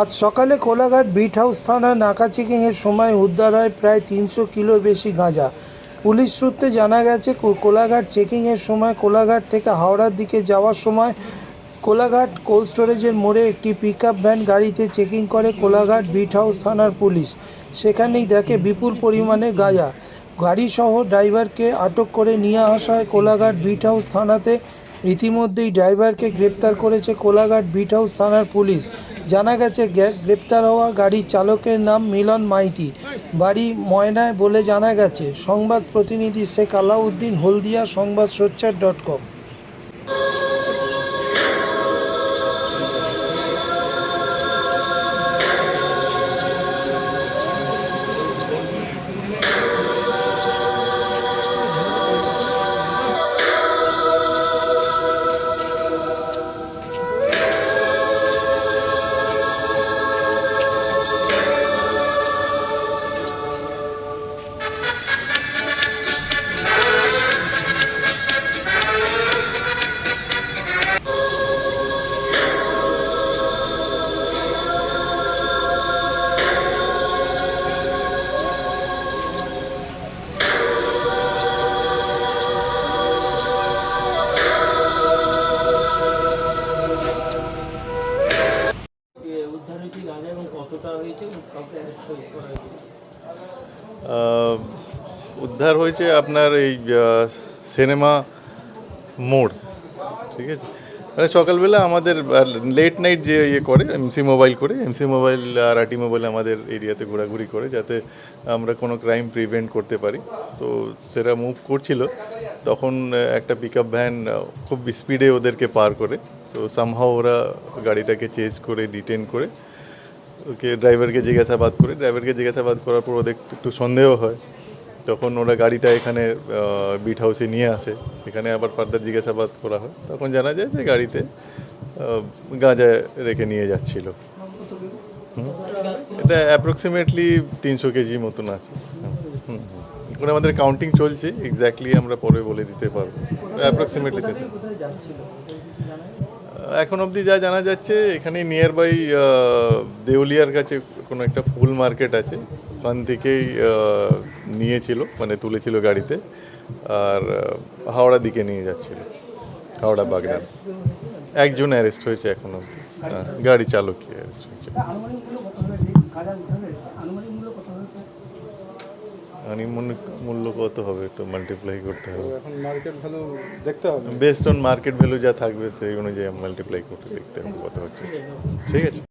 আজ সকালে Kolaghat beat house থানায় নাকা চেকিংয়ের সময় উদ্ধার হয় প্রায় তিনশো কিলোর বেশি গাঁজা। পুলিশ সূত্রে জানা গেছে কোলাঘাট চেকিংয়ের সময় কোলাঘাট থেকে হাওড়ার দিকে যাওয়ার সময় কোলাঘাট কোল্ড স্টোরেজের মোড়ে একটি পিকআপ ভ্যান গাড়িতে চেকিং করে কোলাঘাট বিট হাউস থানার পুলিশ। সেখানেই দেখে বিপুল পরিমাণে গাঁজা। গাড়িসহ ড্রাইভারকে আটক করে নিয়ে আসা হয় কোলাঘাট বিট হাউস থানাতে। ইতিমধ্যেই ড্রাইভারকে গ্রেপ্তার করেছে কোলাঘাট বিট হাউস থানার পুলিশ। জানা গেছে গ্রে- গ্রেপ্তার হওয়া গাড়ির চালকের নাম মিলন মাইতি। বাড়ি ময়নায় বলে জানা গেছে, সংবাদ প্রতিনিধি শেখ আলাউদ্দিন হলদিয়া সংবাদ সোচ্চার ডট কম। উদ্ধার হয়েছে আপনার এই সিনেমা মোড়, ঠিক আছে? মানে সকালবেলা আমাদের লেট নাইট যে ইয়ে করে এমসি মোবাইল করে এমসি মোবাইল আর আরটি মোবাইল আমাদের এরিয়াতে ঘোরাঘুরি করে, যাতে আমরা কোনো ক্রাইম প্রিভেন্ট করতে পারি। তো সেটা মুভ করছিল, তখন একটা পিক ভ্যান খুব স্পিডে ওদেরকে পার করে, তো সামহাও ওরা গাড়িটাকে চেজ করে ডিটেন করে ওকে ড্রাইভারকে জিজ্ঞাসাবাদ করে ড্রাইভারকে জিজ্ঞাসাবাদ করার পর ওদের একটু সন্দেহ হয়। তখন ওরা গাড়িটা এখানে বিট হাউসে নিয়ে আসে। এখানে আবার ফার্দার জিজ্ঞাসাবাদ করা হয়। তখন জানা যায় যে গাড়িতে গাঁজা রেখে নিয়ে যাচ্ছিল। এটা অ্যাপ্রক্সিমেটলি তিনশো কেজি মতন আছে। এখন আমাদের কাউন্টিং চলছে এক্স্যাক্টলি আমরা পরে বলে দিতে পারব। অ্যাপ্রক্সিমেটলি এখন অবধি যা জানা যাচ্ছে এখানে নিয়ার বাই দেউলিয়ার কাছে কোনো একটা ফুল মার্কেট আছে। ওখান থেকেই নিয়েছিল মানে তুলেছিল গাড়িতে। আর হাওড়া দিকে নিয়ে যাচ্ছিল। হাওড়া বাগনান একজন অ্যারেস্ট হয়েছে এখন অবধি। হ্যাঁ, গাড়ি চালক অ্যারেস্ট হয়েছে। আনুমানিক মূল্য কত হবে তো মাল্টিপ্লাই করতে হবে। এখন মার্কেট ভ্যালু দেখতে হবে। বেসড অন মার্কেট ভ্যালু যা থাকবে সেই অনুযায়ী মাল্টিপ্লাই করতে দেখতে হবে কত হচ্ছে। ঠিক আছে।